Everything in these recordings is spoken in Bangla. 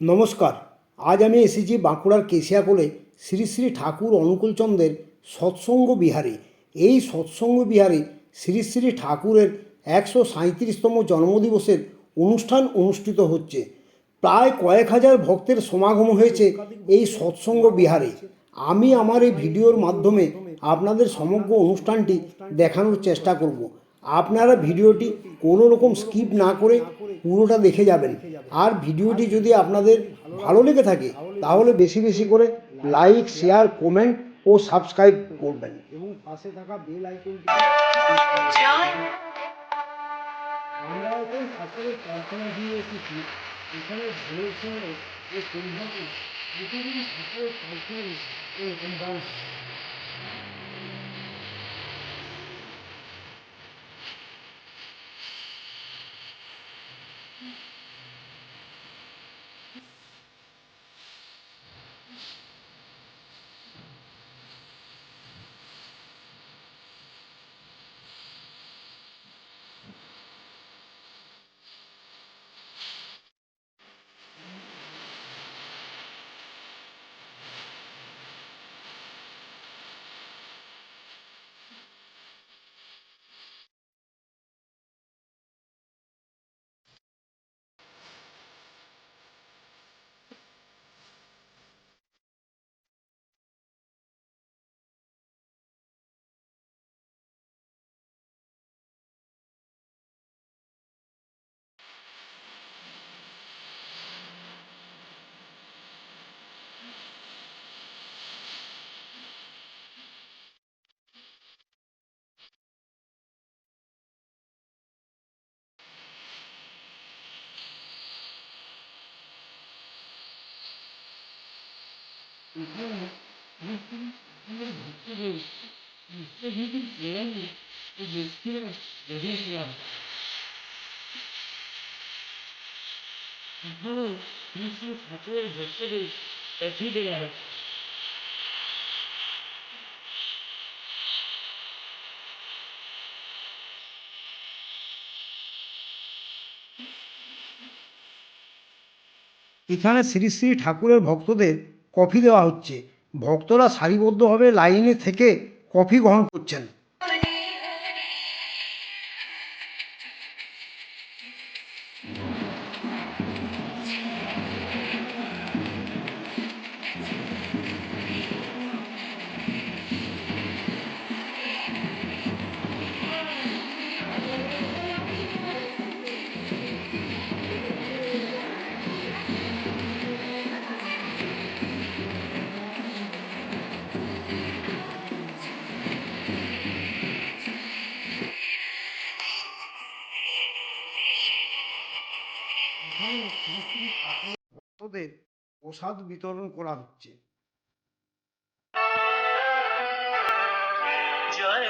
নমস্কার। আজ আমি এসেছি বাঁকুড়ার কেশিয়াকোলে শ্রী শ্রী ঠাকুর অনুকূলচন্দ্রের সৎসঙ্গ বিহারে। এই সৎসঙ্গ বিহারে শ্রী শ্রী ঠাকুরের একশো সাঁত্রিশতম জন্মদিবসের অনুষ্ঠান অনুষ্ঠিত হচ্ছে। প্রায় কয়েক হাজার ভক্তের সমাগম হয়েছে এই সৎসঙ্গ বিহারে। আমি আমার এই ভিডিওর মাধ্যমে আপনাদের সমগ্র অনুষ্ঠানটি দেখানোর চেষ্টা করব। আপনারা ভিডিওটি কোনো রকম স্কিপ না করে পুরোটা দেখে যাবেন। আর ভিডিওটি যদি আপনাদের ভালো লেগে থাকে, তাহলে বেশি বেশি করে লাইক শেয়ার কমেন্ট ও সাবস্ক্রাইব করবেন। এবং পাশে থাকা বেল আইকনটি আমরা এখানে শ্রী শ্রী ঠাকুরের ভক্তদের কফি দেওয়া হচ্ছে। ভক্তরা সারিবদ্ধভাবে লাইনে থেকে কফি গ্রহণ করছেন। ভক্তদের প্রসাদ বিতরণ করা হচ্ছে। জয়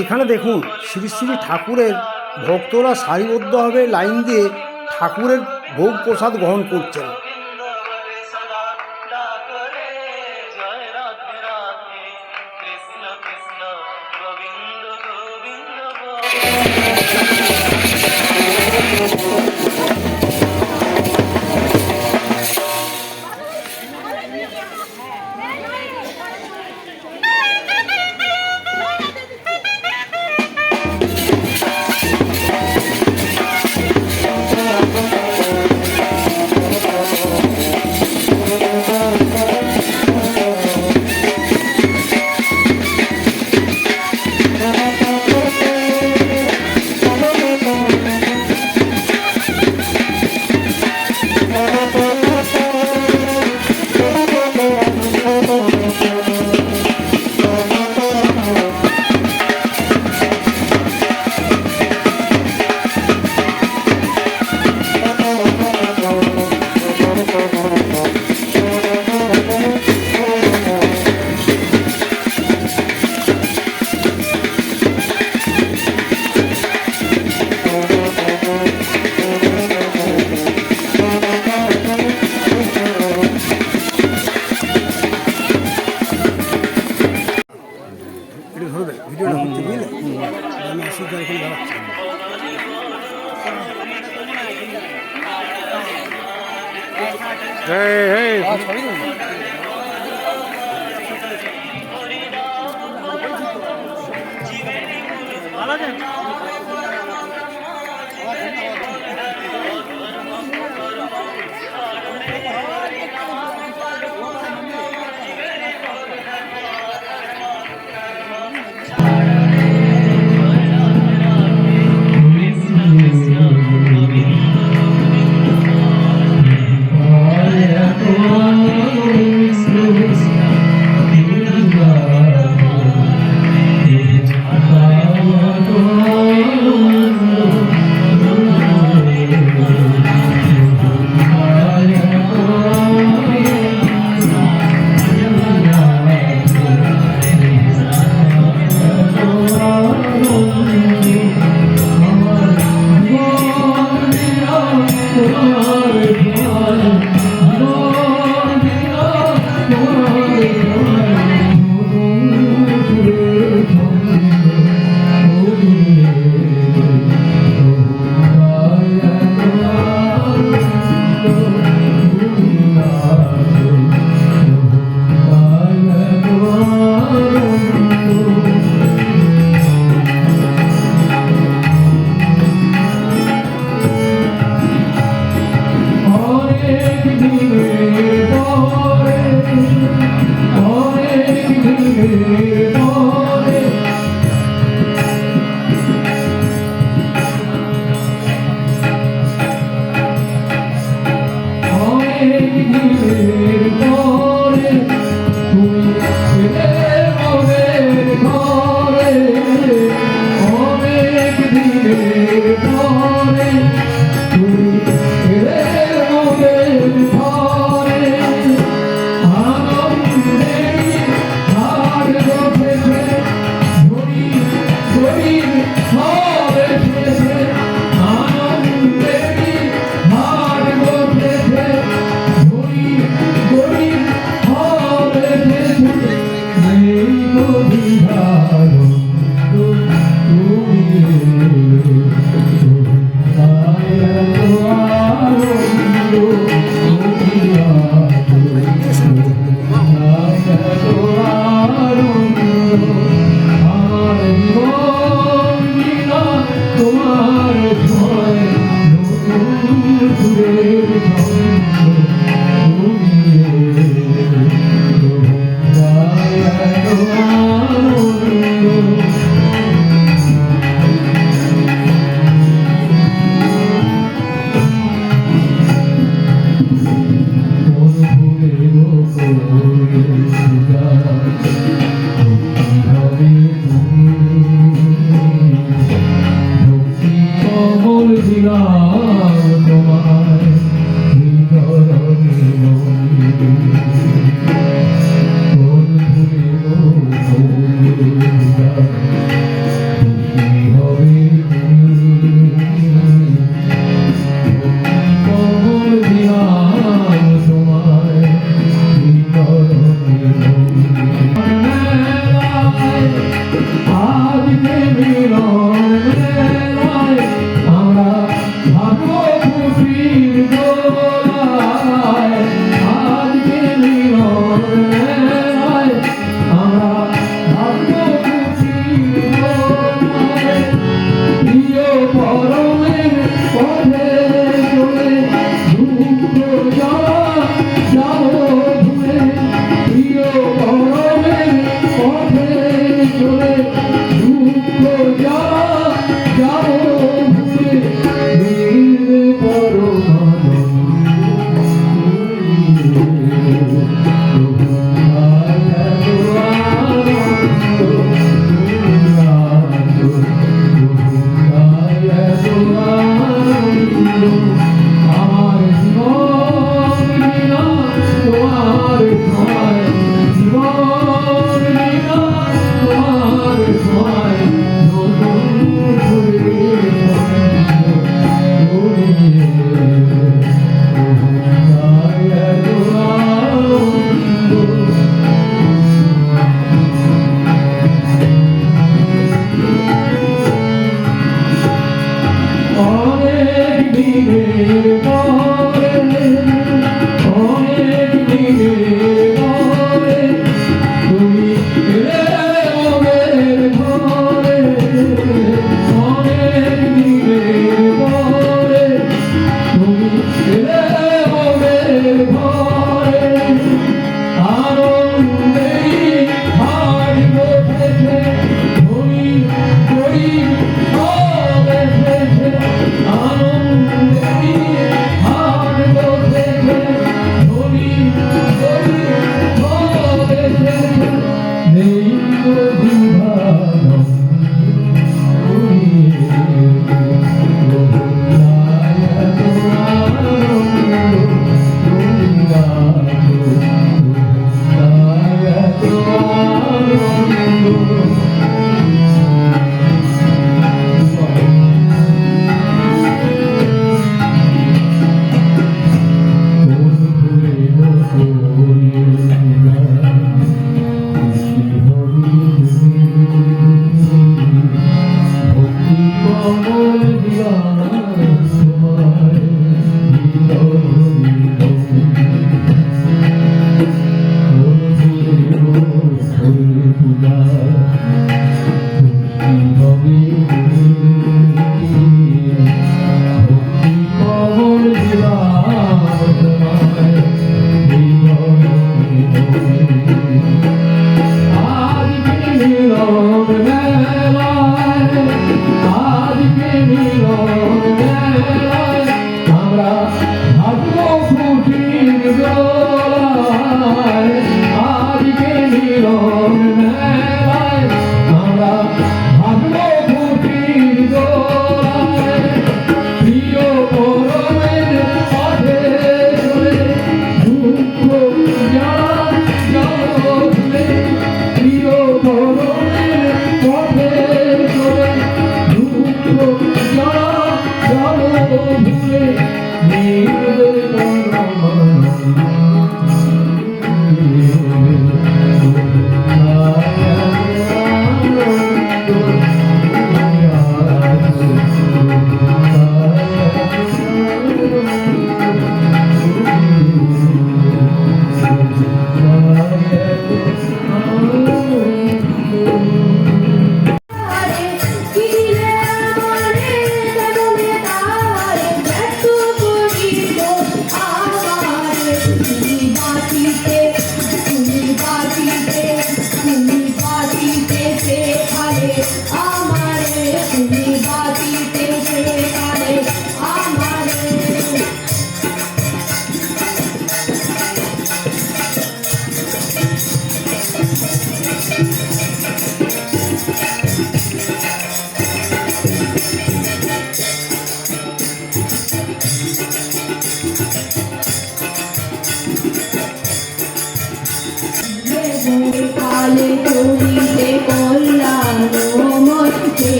এখানে দেখুন শ্রী শ্রী ঠাকুরের ভক্তরা সারিবদ্ধভাবে লাইন দিয়ে ঠাকুরের ভোগ প্রসাদ গ্রহণ করছেন।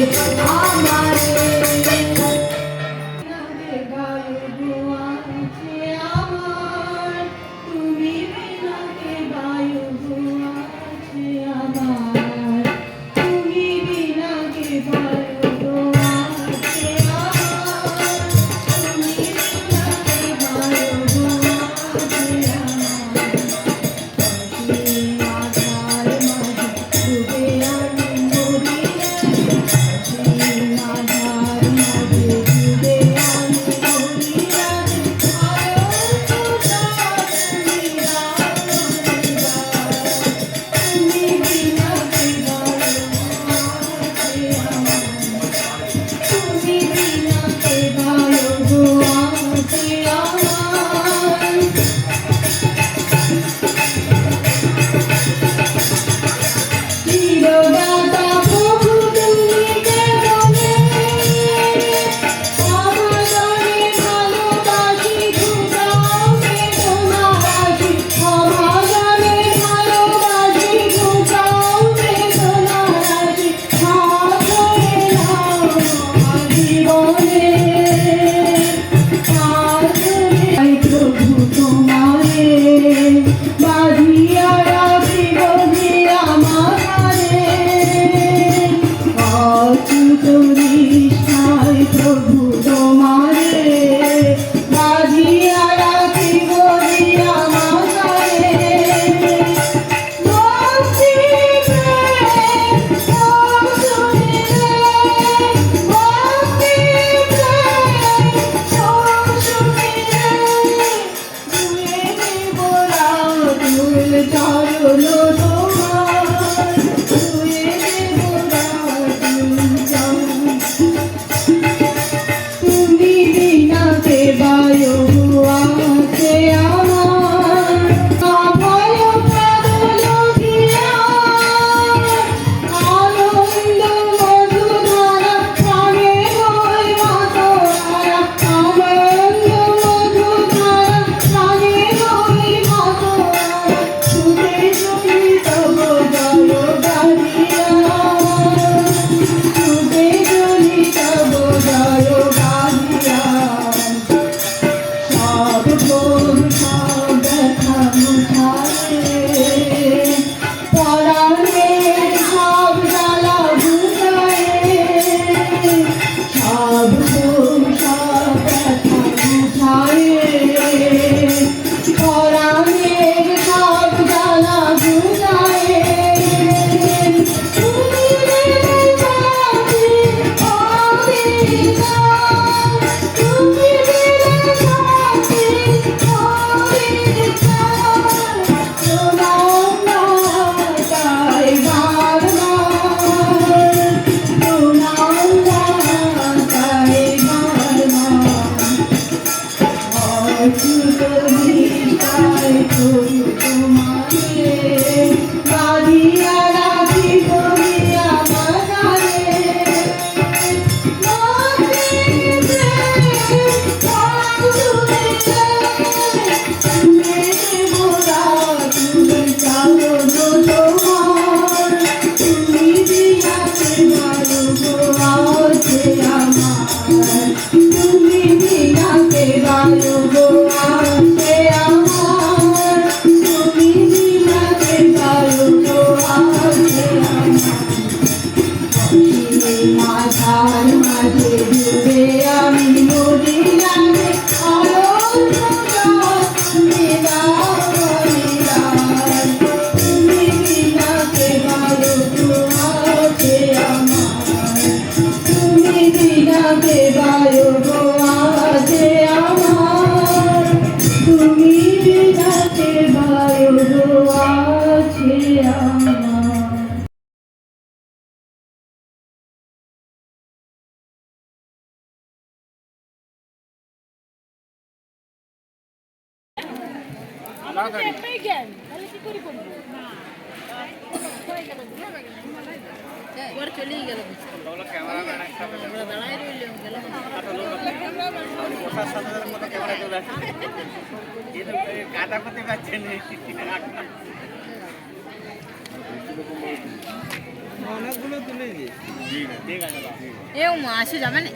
Hey, অনেকগুলো তুলে ঠিক এ মা আসে যাবে না।